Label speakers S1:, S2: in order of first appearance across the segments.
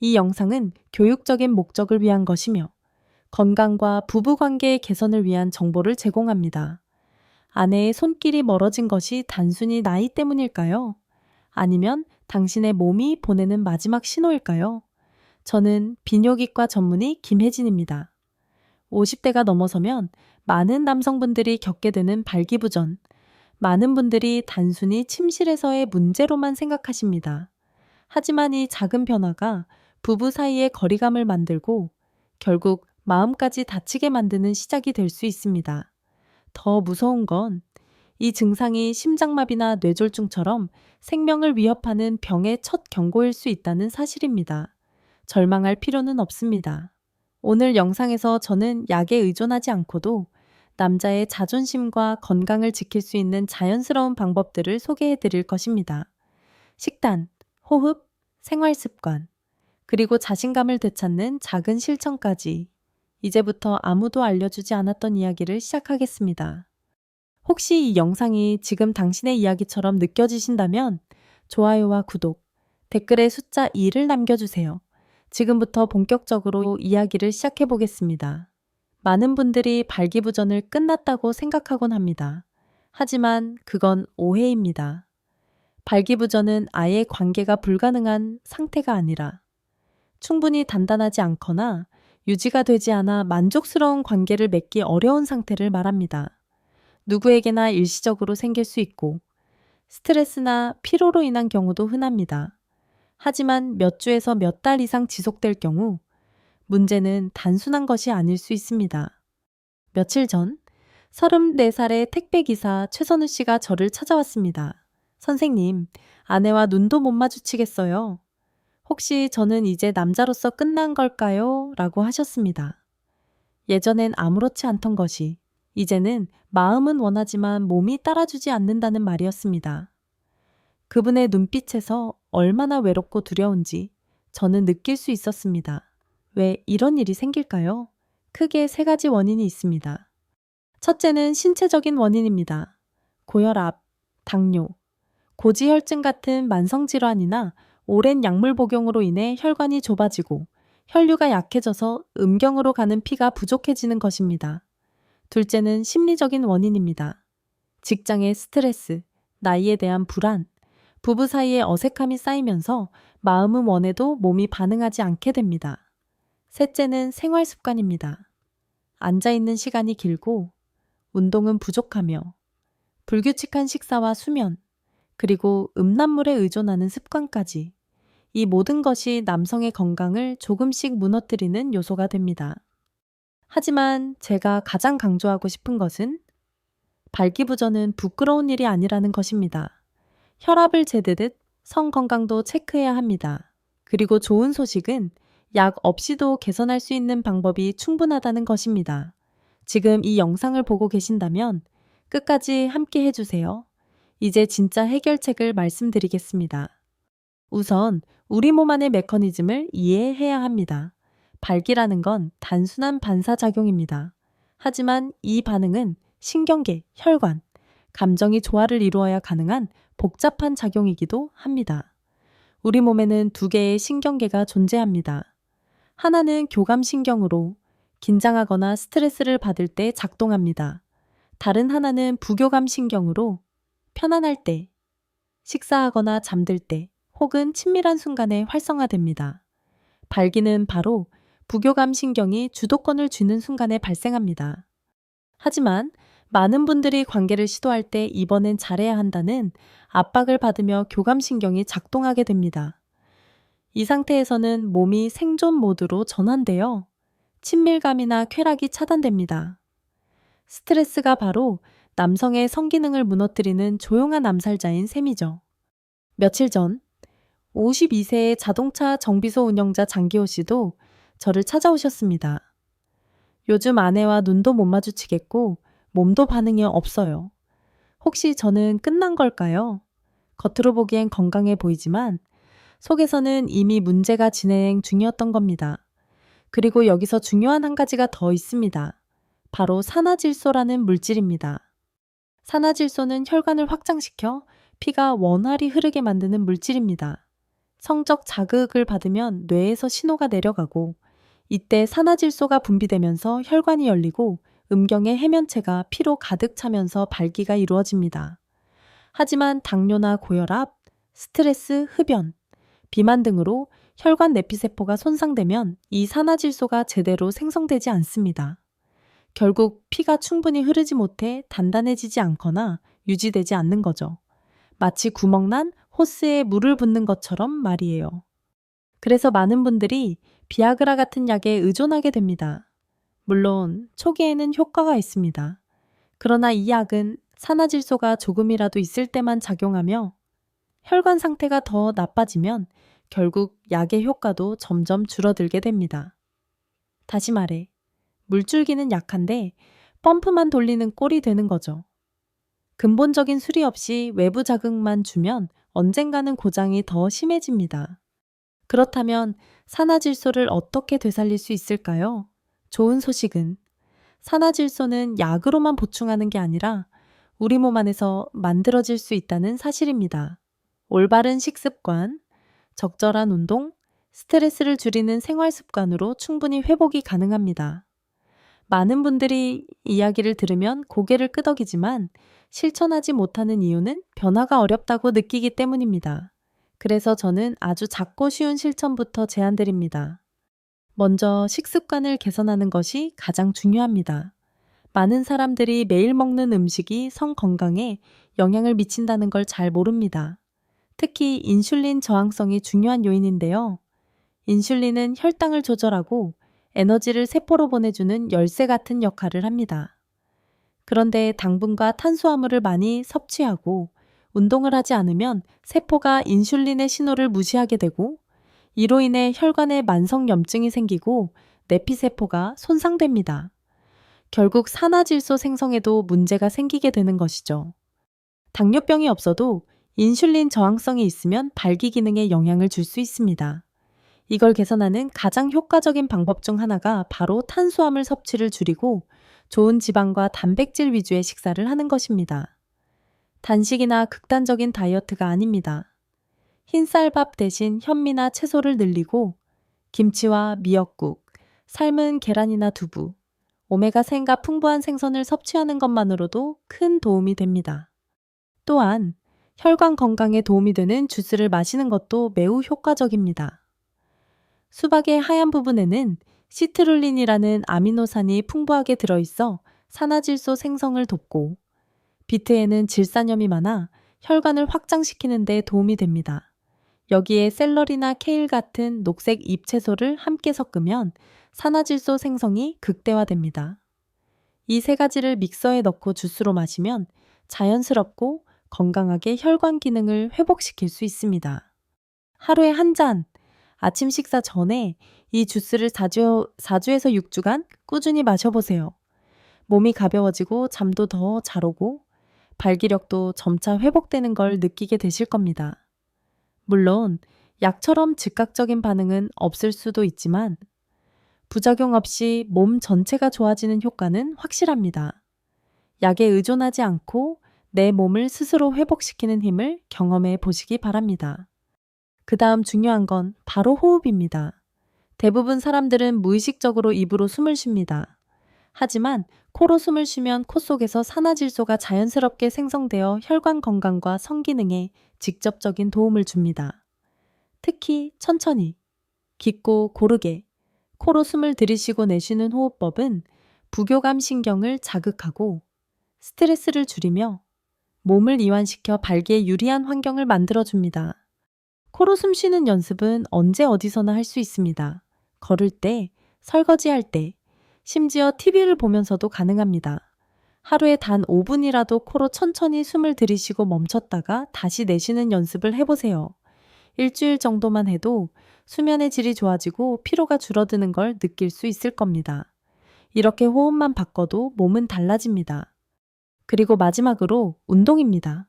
S1: 이 영상은 교육적인 목적을 위한 것이며 건강과 부부관계의 개선을 위한 정보를 제공합니다. 아내의 손길이 멀어진 것이 단순히 나이 때문일까요? 아니면 당신의 몸이 보내는 마지막 신호일까요? 저는 비뇨기과 전문의 김혜진입니다. 50대가 넘어서면 많은 남성분들이 겪게 되는 발기부전, 많은 분들이 단순히 침실에서의 문제로만 생각하십니다. 하지만 이 작은 변화가 부부 사이의 거리감을 만들고 결국 마음까지 다치게 만드는 시작이 될 수 있습니다. 더 무서운 건 이 증상이 심장마비나 뇌졸중처럼 생명을 위협하는 병의 첫 경고일 수 있다는 사실입니다. 절망할 필요는 없습니다. 오늘 영상에서 저는 약에 의존하지 않고도 남자의 자존심과 건강을 지킬 수 있는 자연스러운 방법들을 소개해 드릴 것입니다. 식단, 호흡, 생활 습관, 그리고 자신감을 되찾는 작은 실천까지 이제부터 아무도 알려주지 않았던 이야기를 시작하겠습니다. 혹시 이 영상이 지금 당신의 이야기처럼 느껴지신다면 좋아요와 구독, 댓글에 숫자 2를 남겨주세요. 지금부터 본격적으로 이야기를 시작해 보겠습니다. 많은 분들이 발기부전을 끝났다고 생각하곤 합니다. 하지만 그건 오해입니다. 발기부전은 아예 관계가 불가능한 상태가 아니라 충분히 단단하지 않거나 유지가 되지 않아 만족스러운 관계를 맺기 어려운 상태를 말합니다. 누구에게나 일시적으로 생길 수 있고 스트레스나 피로로 인한 경우도 흔합니다. 하지만 몇 주에서 몇 달 이상 지속될 경우 문제는 단순한 것이 아닐 수 있습니다. 며칠 전 34살의 택배기사 최선우 씨가 저를 찾아왔습니다. 선생님, 아내와 눈도 못 마주치겠어요. 혹시 저는 이제 남자로서 끝난 걸까요? 라고 하셨습니다. 예전엔 아무렇지 않던 것이 이제는 마음은 원하지만 몸이 따라주지 않는다는 말이었습니다. 그분의 눈빛에서 얼마나 외롭고 두려운지 저는 느낄 수 있었습니다. 왜 이런 일이 생길까요? 크게 세 가지 원인이 있습니다. 첫째는 신체적인 원인입니다. 고혈압, 당뇨, 고지혈증 같은 만성질환이나 오랜 약물 복용으로 인해 혈관이 좁아지고 혈류가 약해져서 음경으로 가는 피가 부족해지는 것입니다. 둘째는 심리적인 원인입니다. 직장의 스트레스, 나이에 대한 불안, 부부 사이에 어색함이 쌓이면서 마음은 원해도 몸이 반응하지 않게 됩니다. 셋째는 생활 습관입니다. 앉아 있는 시간이 길고 운동은 부족하며 불규칙한 식사와 수면, 그리고 음란물에 의존하는 습관까지 이 모든 것이 남성의 건강을 조금씩 무너뜨리는 요소가 됩니다. 하지만 제가 가장 강조하고 싶은 것은 발기부전은 부끄러운 일이 아니라는 것입니다. 혈압을 재듯 성 건강도 체크해야 합니다. 그리고 좋은 소식은 약 없이도 개선할 수 있는 방법이 충분하다는 것입니다. 지금 이 영상을 보고 계신다면 끝까지 함께 해주세요. 이제 진짜 해결책을 말씀드리겠습니다. 우선 우리 몸 안의 메커니즘을 이해해야 합니다. 발기라는 건 단순한 반사작용입니다. 하지만 이 반응은 신경계, 혈관, 감정이 조화를 이루어야 가능한 복잡한 작용이기도 합니다. 우리 몸에는 두 개의 신경계가 존재합니다. 하나는 교감신경으로 긴장하거나 스트레스를 받을 때 작동합니다. 다른 하나는 부교감신경으로 편안할 때, 식사하거나 잠들 때, 혹은 친밀한 순간에 활성화됩니다. 발기는 바로 부교감 신경이 주도권을 쥐는 순간에 발생합니다. 하지만 많은 분들이 관계를 시도할 때 이번엔 잘해야 한다는 압박을 받으며 교감신경이 작동하게 됩니다. 이 상태에서는 몸이 생존 모드로 전환되어 친밀감이나 쾌락이 차단됩니다. 스트레스가 바로 남성의 성기능을 무너뜨리는 조용한 암살자인 셈이죠. 며칠 전 52세의 자동차 정비소 운영자 장기호 씨도 저를 찾아오셨습니다. 요즘 아내와 눈도 못 마주치겠고 몸도 반응이 없어요. 혹시 저는 끝난 걸까요? 겉으로 보기엔 건강해 보이지만 속에서는 이미 문제가 진행 중이었던 겁니다. 그리고 여기서 중요한 한 가지가 더 있습니다. 바로 산화질소라는 물질입니다. 산화질소는 혈관을 확장시켜 피가 원활히 흐르게 만드는 물질입니다. 성적 자극을 받으면 뇌에서 신호가 내려가고 이때 산화질소가 분비되면서 혈관이 열리고 음경의 해면체가 피로 가득 차면서 발기가 이루어집니다. 하지만 당뇨나 고혈압, 스트레스, 흡연, 비만 등으로 혈관 내피세포가 손상되면 이 산화질소가 제대로 생성되지 않습니다. 결국 피가 충분히 흐르지 못해 단단해지지 않거나 유지되지 않는 거죠. 마치 구멍난 호스에 물을 붓는 것처럼 말이에요. 그래서 많은 분들이 비아그라 같은 약에 의존하게 됩니다. 물론 초기에는 효과가 있습니다. 그러나 이 약은 산화질소가 조금이라도 있을 때만 작용하며 혈관 상태가 더 나빠지면 결국 약의 효과도 점점 줄어들게 됩니다. 다시 말해, 물줄기는 약한데 펌프만 돌리는 꼴이 되는 거죠. 근본적인 수리 없이 외부 자극만 주면 언젠가는 고장이 더 심해집니다. 그렇다면 산화질소를 어떻게 되살릴 수 있을까요? 좋은 소식은 산화질소는 약으로만 보충하는 게 아니라 우리 몸 안에서 만들어질 수 있다는 사실입니다. 올바른 식습관, 적절한 운동, 스트레스를 줄이는 생활 습관으로 충분히 회복이 가능합니다. 많은 분들이 이야기를 들으면 고개를 끄덕이지만 실천하지 못하는 이유는 변화가 어렵다고 느끼기 때문입니다. 그래서 저는 아주 작고 쉬운 실천부터 제안드립니다. 먼저 식습관을 개선하는 것이 가장 중요합니다. 많은 사람들이 매일 먹는 음식이 성 건강에 영향을 미친다는 걸 잘 모릅니다. 특히 인슐린 저항성이 중요한 요인인데요. 인슐린은 혈당을 조절하고 에너지를 세포로 보내주는 열쇠 같은 역할을 합니다. 그런데 당분과 탄수화물을 많이 섭취하고 운동을 하지 않으면 세포가 인슐린의 신호를 무시하게 되고 이로 인해 혈관에 만성염증이 생기고 내피세포가 손상됩니다. 결국 산화질소 생성에도 문제가 생기게 되는 것이죠. 당뇨병이 없어도 인슐린 저항성이 있으면 발기 기능에 영향을 줄 수 있습니다. 이걸 개선하는 가장 효과적인 방법 중 하나가 바로 탄수화물 섭취를 줄이고 좋은 지방과 단백질 위주의 식사를 하는 것입니다. 단식이나 극단적인 다이어트가 아닙니다. 흰쌀밥 대신 현미나 채소를 늘리고 김치와 미역국, 삶은 계란이나 두부, 오메가3가 풍부한 생선을 섭취하는 것만으로도 큰 도움이 됩니다. 또한 혈관 건강에 도움이 되는 주스를 마시는 것도 매우 효과적입니다. 수박의 하얀 부분에는 시트룰린이라는 아미노산이 풍부하게 들어있어 산화질소 생성을 돕고 비트에는 질산염이 많아 혈관을 확장시키는 데 도움이 됩니다. 여기에 샐러리나 케일 같은 녹색 잎채소를 함께 섞으면 산화질소 생성이 극대화됩니다. 이 세 가지를 믹서에 넣고 주스로 마시면 자연스럽고 건강하게 혈관 기능을 회복시킬 수 있습니다. 하루에 한 잔, 아침 식사 전에 이 주스를 4주, 4주에서 6주간 꾸준히 마셔보세요. 몸이 가벼워지고 잠도 더 잘 오고 발기력도 점차 회복되는 걸 느끼게 되실 겁니다. 물론 약처럼 즉각적인 반응은 없을 수도 있지만 부작용 없이 몸 전체가 좋아지는 효과는 확실합니다. 약에 의존하지 않고 내 몸을 스스로 회복시키는 힘을 경험해 보시기 바랍니다. 그 다음 중요한 건 바로 호흡입니다. 대부분 사람들은 무의식적으로 입으로 숨을 쉽니다. 하지만 코로 숨을 쉬면 코 속에서 산화질소가 자연스럽게 생성되어 혈관 건강과 성기능에 직접적인 도움을 줍니다. 특히 천천히, 깊고 고르게 코로 숨을 들이쉬고 내쉬는 호흡법은 부교감 신경을 자극하고 스트레스를 줄이며 몸을 이완시켜 발기에 유리한 환경을 만들어줍니다. 코로 숨 쉬는 연습은 언제 어디서나 할 수 있습니다. 걸을 때, 설거지할 때, 심지어 TV를 보면서도 가능합니다. 하루에 단 5분이라도 코로 천천히 숨을 들이쉬고 멈췄다가 다시 내쉬는 연습을 해보세요. 일주일 정도만 해도 수면의 질이 좋아지고 피로가 줄어드는 걸 느낄 수 있을 겁니다. 이렇게 호흡만 바꿔도 몸은 달라집니다. 그리고 마지막으로 운동입니다.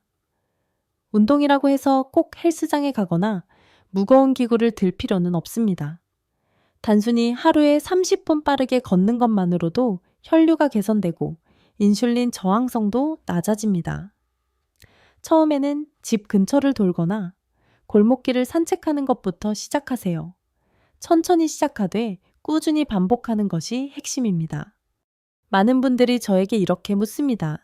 S1: 운동이라고 해서 꼭 헬스장에 가거나 무거운 기구를 들 필요는 없습니다. 단순히 하루에 30분 빠르게 걷는 것만으로도 혈류가 개선되고 인슐린 저항성도 낮아집니다. 처음에는 집 근처를 돌거나 골목길을 산책하는 것부터 시작하세요. 천천히 시작하되 꾸준히 반복하는 것이 핵심입니다. 많은 분들이 저에게 이렇게 묻습니다.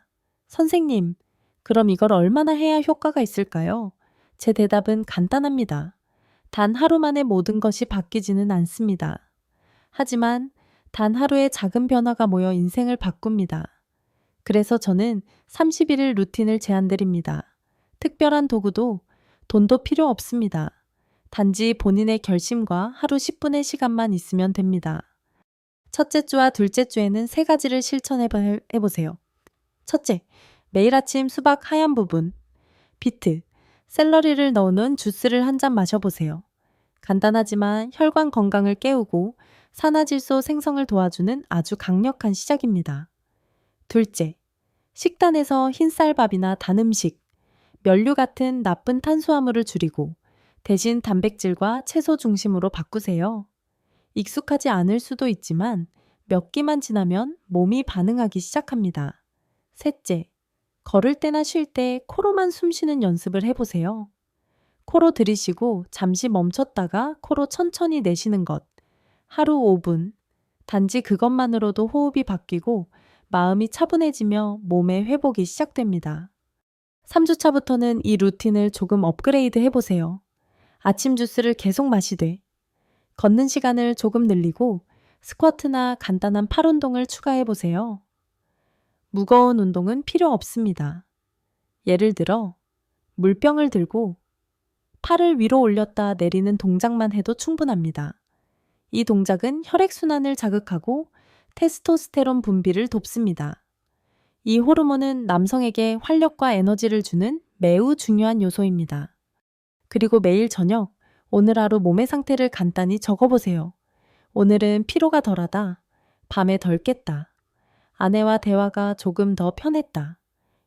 S1: 선생님, 그럼 이걸 얼마나 해야 효과가 있을까요? 제 대답은 간단합니다. 단 하루 만에 모든 것이 바뀌지는 않습니다. 하지만 단 하루의 작은 변화가 모여 인생을 바꿉니다. 그래서 저는 31일 루틴을 제안드립니다. 특별한 도구도 돈도 필요 없습니다. 단지 본인의 결심과 하루 10분의 시간만 있으면 됩니다. 첫째 주와 둘째 주에는 세 가지를 실천해 보- 해보세요. 첫째, 매일 아침 수박 하얀 부분, 비트, 샐러리를 넣어놓은 주스를 한 잔 마셔보세요. 간단하지만 혈관 건강을 깨우고 산화질소 생성을 도와주는 아주 강력한 시작입니다. 둘째, 식단에서 흰쌀밥이나 단 음식, 면류 같은 나쁜 탄수화물을 줄이고 대신 단백질과 채소 중심으로 바꾸세요. 익숙하지 않을 수도 있지만 몇 끼만 지나면 몸이 반응하기 시작합니다. 셋째, 걸을 때나 쉴 때 코로만 숨 쉬는 연습을 해보세요. 코로 들이쉬고 잠시 멈췄다가 코로 천천히 내쉬는 것. 하루 5분. 단지 그것만으로도 호흡이 바뀌고 마음이 차분해지며 몸의 회복이 시작됩니다. 3주차부터는 이 루틴을 조금 업그레이드 해보세요. 아침 주스를 계속 마시되, 걷는 시간을 조금 늘리고 스쿼트나 간단한 팔 운동을 추가해보세요. 무거운 운동은 필요 없습니다. 예를 들어, 물병을 들고 팔을 위로 올렸다 내리는 동작만 해도 충분합니다. 이 동작은 혈액순환을 자극하고 테스토스테론 분비를 돕습니다. 이 호르몬은 남성에게 활력과 에너지를 주는 매우 중요한 요소입니다. 그리고 매일 저녁, 오늘 하루 몸의 상태를 간단히 적어보세요. 오늘은 피로가 덜하다. 밤에 덜 깼다. 아내와 대화가 조금 더 편했다.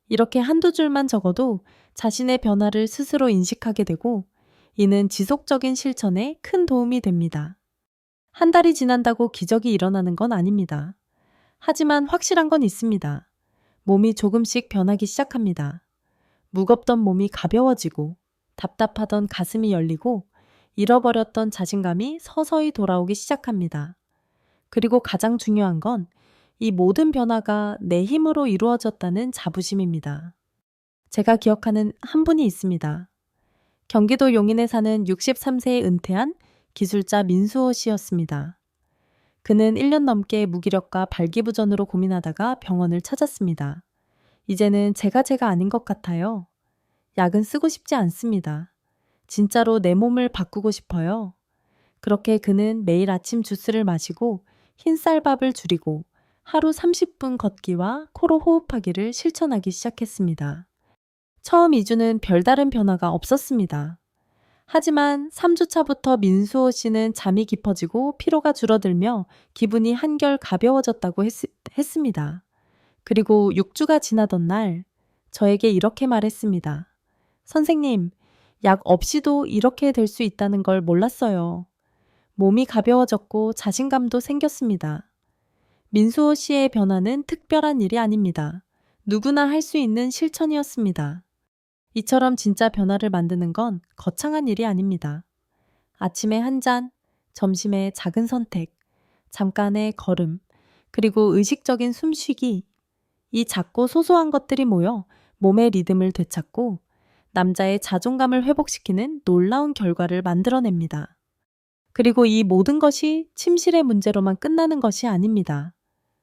S1: 이렇게 한두 줄만 적어도 자신의 변화를 스스로 인식하게 되고 이는 지속적인 실천에 큰 도움이 됩니다. 한 달이 지난다고 기적이 일어나는 건 아닙니다. 하지만 확실한 건 있습니다. 몸이 조금씩 변하기 시작합니다. 무겁던 몸이 가벼워지고 답답하던 가슴이 열리고 잃어버렸던 자신감이 서서히 돌아오기 시작합니다. 그리고 가장 중요한 건 이 모든 변화가 내 힘으로 이루어졌다는 자부심입니다. 제가 기억하는 한 분이 있습니다. 경기도 용인에 사는 63세에 은퇴한 기술자 민수호 씨였습니다. 그는 1년 넘게 무기력과 발기부전으로 고민하다가 병원을 찾았습니다. 이제는 제가 제가 아닌 것 같아요. 약은 쓰고 싶지 않습니다. 진짜로 내 몸을 바꾸고 싶어요. 그렇게 그는 매일 아침 주스를 마시고 흰쌀밥을 줄이고 하루 30분 걷기와 코로 호흡하기를 실천하기 시작했습니다. 처음 2주는 별다른 변화가 없었습니다. 하지만 3주차부터 민수호 씨는 잠이 깊어지고 피로가 줄어들며 기분이 한결 가벼워졌다고 했, 했습니다. 그리고 6주가 지나던 날 저에게 이렇게 말했습니다. 선생님, 약 없이도 이렇게 될 수 있다는 걸 몰랐어요. 몸이 가벼워졌고 자신감도 생겼습니다. 민수호 씨의 변화는 특별한 일이 아닙니다. 누구나 할 수 있는 실천이었습니다. 이처럼 진짜 변화를 만드는 건 거창한 일이 아닙니다. 아침에 한 잔, 점심에 작은 선택, 잠깐의 걸음, 그리고 의식적인 숨쉬기. 이 작고 소소한 것들이 모여 몸의 리듬을 되찾고 남자의 자존감을 회복시키는 놀라운 결과를 만들어냅니다. 그리고 이 모든 것이 침실의 문제로만 끝나는 것이 아닙니다.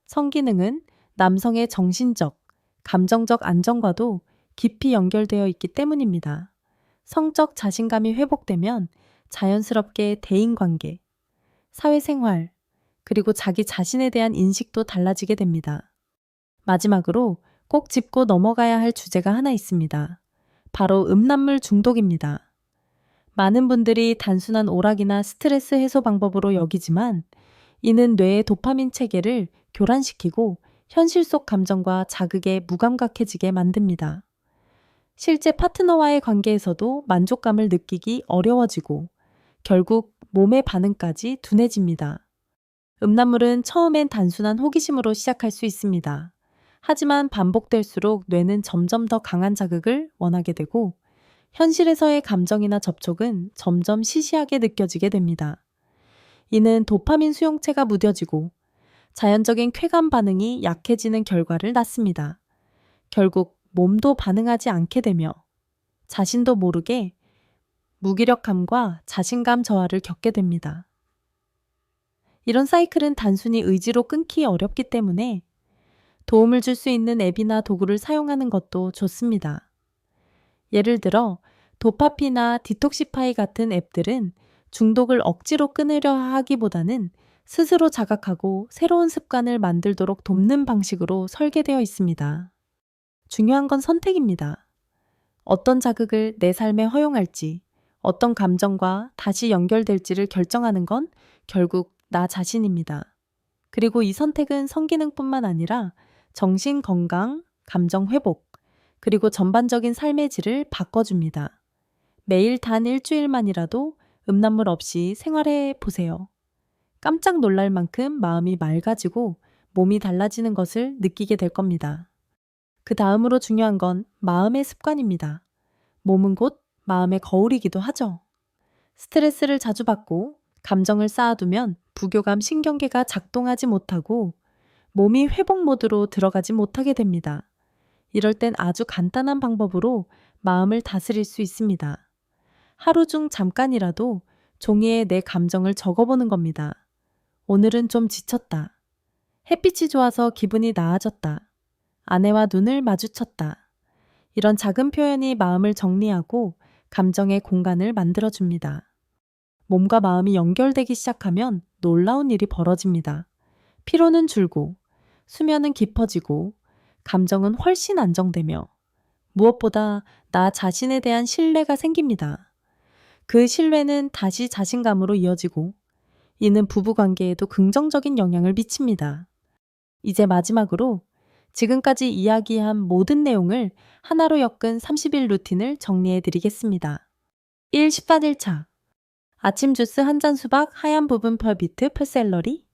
S1: 성기능은 남성의 정신적, 감정적 안정과도 깊이 연결되어 있기 때문입니다. 성적 자신감이 회복되면 자연스럽게 대인관계, 사회생활, 그리고 자기 자신에 대한 인식도 달라지게 됩니다. 마지막으로 꼭 짚고 넘어가야 할 주제가 하나 있습니다. 바로 음란물 중독입니다. 많은 분들이 단순한 오락이나 스트레스 해소 방법으로 여기지만 이는 뇌의 도파민 체계를 교란시키고 현실 속 감정과 자극에 무감각해지게 만듭니다. 실제 파트너와의 관계에서도 만족감을 느끼기 어려워지고 결국 몸의 반응까지 둔해집니다. 음란물은 처음엔 단순한 호기심으로 시작할 수 있습니다. 하지만 반복될수록 뇌는 점점 더 강한 자극을 원하게 되고 현실에서의 감정이나 접촉은 점점 시시하게 느껴지게 됩니다. 이는 도파민 수용체가 무뎌지고 자연적인 쾌감 반응이 약해지는 결과를 낳습니다. 결국 몸도 반응하지 않게 되며 자신도 모르게 무기력함과 자신감 저하를 겪게 됩니다. 이런 사이클은 단순히 의지로 끊기 어렵기 때문에 도움을 줄 수 있는 앱이나 도구를 사용하는 것도 좋습니다. 예를 들어 도파피나 디톡시파이 같은 앱들은 중독을 억지로 끊으려 하기보다는 스스로 자각하고 새로운 습관을 만들도록 돕는 방식으로 설계되어 있습니다. 중요한 건 선택입니다. 어떤 자극을 내 삶에 허용할지, 어떤 감정과 다시 연결될지를 결정하는 건 결국 나 자신입니다. 그리고 이 선택은 성기능뿐만 아니라 정신 건강, 감정 회복, 그리고 전반적인 삶의 질을 바꿔줍니다. 매일 단 일주일만이라도 음란물 없이 생활해 보세요. 깜짝 놀랄 만큼 마음이 맑아지고 몸이 달라지는 것을 느끼게 될 겁니다. 그 다음으로 중요한 건 마음의 습관입니다. 몸은 곧 마음의 거울이기도 하죠. 스트레스를 자주 받고 감정을 쌓아두면 부교감 신경계가 작동하지 못하고 몸이 회복 모드로 들어가지 못하게 됩니다. 이럴 땐 아주 간단한 방법으로 마음을 다스릴 수 있습니다. 하루 중 잠깐이라도 종이에 내 감정을 적어보는 겁니다. 오늘은 좀 지쳤다. 햇빛이 좋아서 기분이 나아졌다. 아내와 눈을 마주쳤다. 이런 작은 표현이 마음을 정리하고 감정의 공간을 만들어줍니다. 몸과 마음이 연결되기 시작하면 놀라운 일이 벌어집니다. 피로는 줄고, 수면은 깊어지고, 감정은 훨씬 안정되며 무엇보다 나 자신에 대한 신뢰가 생깁니다. 그 신뢰는 다시 자신감으로 이어지고 이는 부부관계에도 긍정적인 영향을 미칩니다. 이제 마지막으로 지금까지 이야기한 모든 내용을 하나로 엮은 30일 루틴을 정리해 드리겠습니다. 1. 식단 1차 아침 주스 한 잔 수박 하얀 부분 펄비트 풀샐러리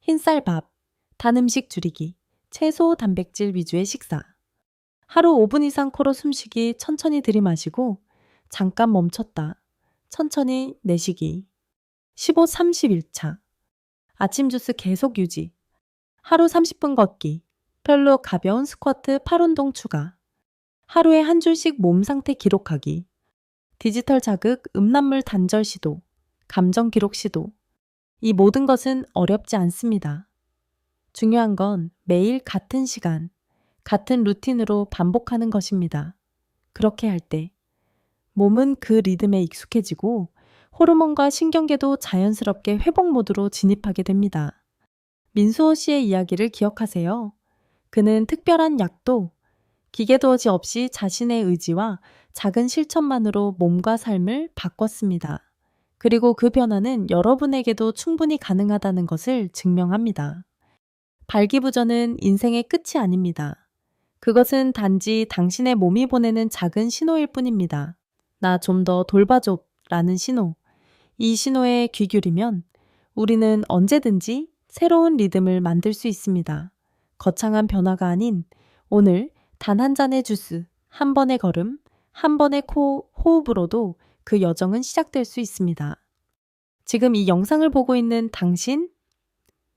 S1: 흰쌀밥 단 음식 줄이기 채소, 단백질 위주의 식사. 하루 5분 이상 코로 숨쉬기 천천히 들이마시고 잠깐 멈췄다. 천천히 내쉬기. 15, 31차. 아침 주스 계속 유지. 하루 30분 걷기. 별로 가벼운 스쿼트 8운동 추가. 하루에 한 줄씩 몸 상태 기록하기. 디지털 자극, 음란물 단절 시도. 감정 기록 시도. 이 모든 것은 어렵지 않습니다. 중요한 건 매일 같은 시간, 같은 루틴으로 반복하는 것입니다. 그렇게 할 때 몸은 그 리듬에 익숙해지고 호르몬과 신경계도 자연스럽게 회복 모드로 진입하게 됩니다. 민수호 씨의 이야기를 기억하세요. 그는 특별한 약도 기계도어지 없이 자신의 의지와 작은 실천만으로 몸과 삶을 바꿨습니다. 그리고 그 변화는 여러분에게도 충분히 가능하다는 것을 증명합니다. 발기부전은 인생의 끝이 아닙니다. 그것은 단지 당신의 몸이 보내는 작은 신호일 뿐입니다. 나 좀 더 돌봐줘 라는 신호. 이 신호에 귀 기울이면 우리는 언제든지 새로운 리듬을 만들 수 있습니다. 거창한 변화가 아닌 오늘 단 한 잔의 주스, 한 번의 걸음, 한 번의 코, 호흡으로도 그 여정은 시작될 수 있습니다. 지금 이 영상을 보고 있는 당신?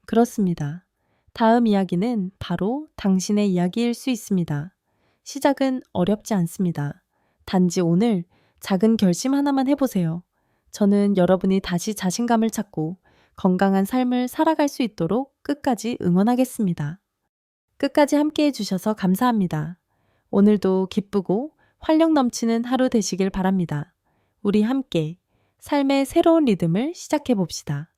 S1: 그렇습니다. 다음 이야기는 바로 당신의 이야기일 수 있습니다. 시작은 어렵지 않습니다. 단지 오늘 작은 결심 하나만 해보세요. 저는 여러분이 다시 자신감을 찾고 건강한 삶을 살아갈 수 있도록 끝까지 응원하겠습니다. 끝까지 함께 해주셔서 감사합니다. 오늘도 기쁘고 활력 넘치는 하루 되시길 바랍니다. 우리 함께 삶의 새로운 리듬을 시작해 봅시다.